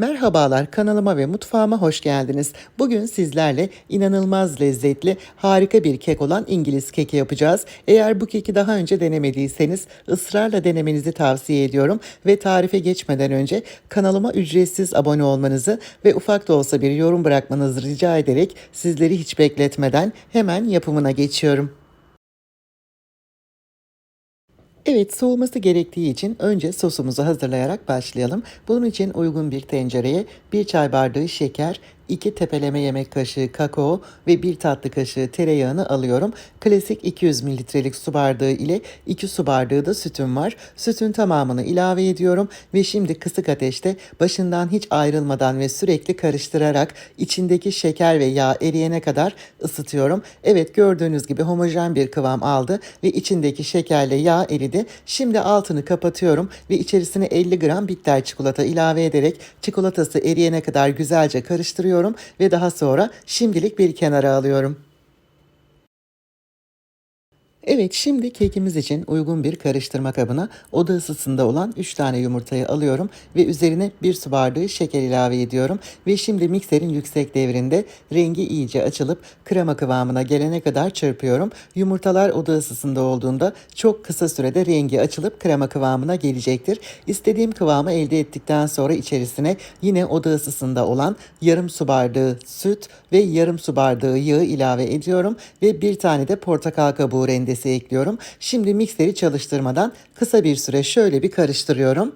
Merhabalar kanalıma ve mutfağıma hoş geldiniz. Bugün sizlerle inanılmaz lezzetli harika bir kek olan İngiliz keki yapacağız. Eğer bu keki daha önce denemediyseniz ısrarla denemenizi tavsiye ediyorum. Ve tarife geçmeden önce kanalıma ücretsiz abone olmanızı ve ufak da olsa bir yorum bırakmanızı rica ederek sizleri hiç bekletmeden hemen yapımına geçiyorum. Evet soğuması gerektiği için önce sosumuzu hazırlayarak başlayalım. Bunun için uygun bir tencereye bir çay bardağı şeker, 2 tepeleme yemek kaşığı kakao ve 1 tatlı kaşığı tereyağını alıyorum. Klasik 200 mililitrelik su bardağı ile 2 su bardağı da sütüm var. Sütün tamamını ilave ediyorum ve şimdi kısık ateşte başından hiç ayrılmadan ve sürekli karıştırarak içindeki şeker ve yağ eriyene kadar ısıtıyorum. Evet gördüğünüz gibi homojen bir kıvam aldı ve içindeki şekerle yağ eridi. Şimdi altını kapatıyorum ve içerisine 50 gram bitter çikolata ilave ederek çikolatası eriyene kadar güzelce karıştırıyorum ve daha sonra şimdilik bir kenara alıyorum. Evet şimdi kekimiz için uygun bir karıştırma kabına oda ısısında olan 3 tane yumurtayı alıyorum ve üzerine 1 su bardağı şeker ilave ediyorum ve şimdi mikserin yüksek devrinde rengi iyice açılıp krema kıvamına gelene kadar çırpıyorum. Yumurtalar oda ısısında olduğunda çok kısa sürede rengi açılıp krema kıvamına gelecektir. İstediğim kıvamı elde ettikten sonra içerisine yine oda ısısında olan yarım su bardağı süt ve yarım su bardağı yağı ilave ediyorum ve bir tane de portakal kabuğu rendesi rendesi ekliyorum. Şimdi mikseri çalıştırmadan kısa bir süre şöyle bir karıştırıyorum.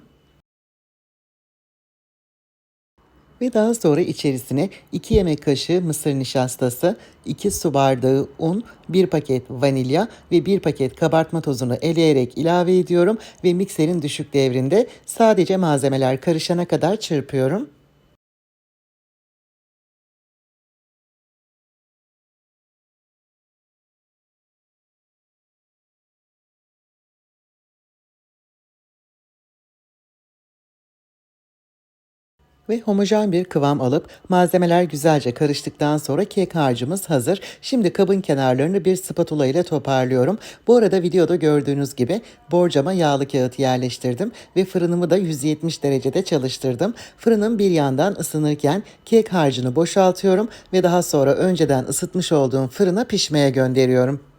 Ve daha sonra içerisine 2 yemek kaşığı mısır nişastası, 2 su bardağı un, 1 paket vanilya ve 1 paket kabartma tozunu eleyerek ilave ediyorum ve mikserin düşük devrinde sadece malzemeler karışana kadar çırpıyorum. Ve homojen bir kıvam alıp malzemeler güzelce karıştıktan sonra kek harcımız hazır. Şimdi kabın kenarlarını bir spatula ile toparlıyorum. Bu arada videoda gördüğünüz gibi borcama yağlı kağıt yerleştirdim ve fırınımı da 170 derecede çalıştırdım. Fırının bir yandan ısınırken kek harcını boşaltıyorum ve daha sonra önceden ısıtmış olduğum fırına pişmeye gönderiyorum.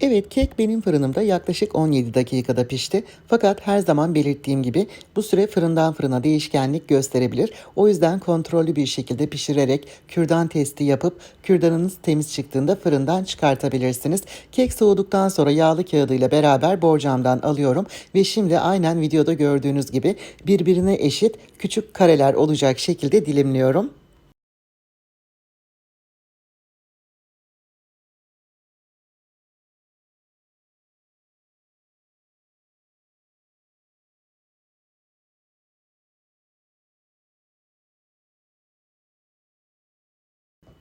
Evet kek benim fırınımda yaklaşık 17 dakikada pişti. Fakat her zaman belirttiğim gibi bu süre fırından fırına değişkenlik gösterebilir. O yüzden kontrollü bir şekilde pişirerek kürdan testi yapıp kürdanınız temiz çıktığında fırından çıkartabilirsiniz. Kek soğuduktan sonra yağlı kağıdıyla beraber borcamdan alıyorum ve şimdi aynen videoda gördüğünüz gibi birbirine eşit küçük kareler olacak şekilde dilimliyorum.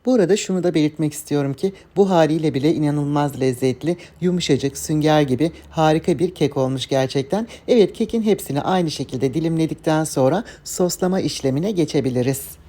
Bu arada şunu da belirtmek istiyorum ki bu haliyle bile inanılmaz lezzetli, yumuşacık, sünger gibi harika bir kek olmuş gerçekten. Evet kekin hepsini aynı şekilde dilimledikten sonra soslama işlemine geçebiliriz.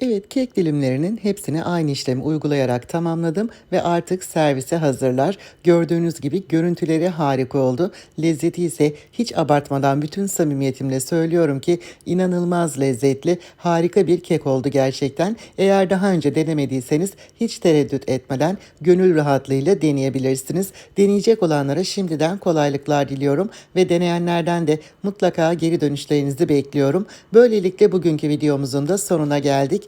Evet kek dilimlerinin hepsini aynı işlemi uygulayarak tamamladım ve artık servise hazırlar. Gördüğünüz gibi görüntüleri harika oldu. Lezzeti ise hiç abartmadan bütün samimiyetimle söylüyorum ki inanılmaz lezzetli, harika bir kek oldu gerçekten. Eğer daha önce denemediyseniz hiç tereddüt etmeden gönül rahatlığıyla deneyebilirsiniz. Deneyecek olanlara şimdiden kolaylıklar diliyorum ve deneyenlerden de mutlaka geri dönüşlerinizi bekliyorum. Böylelikle bugünkü videomuzun da sonuna geldik.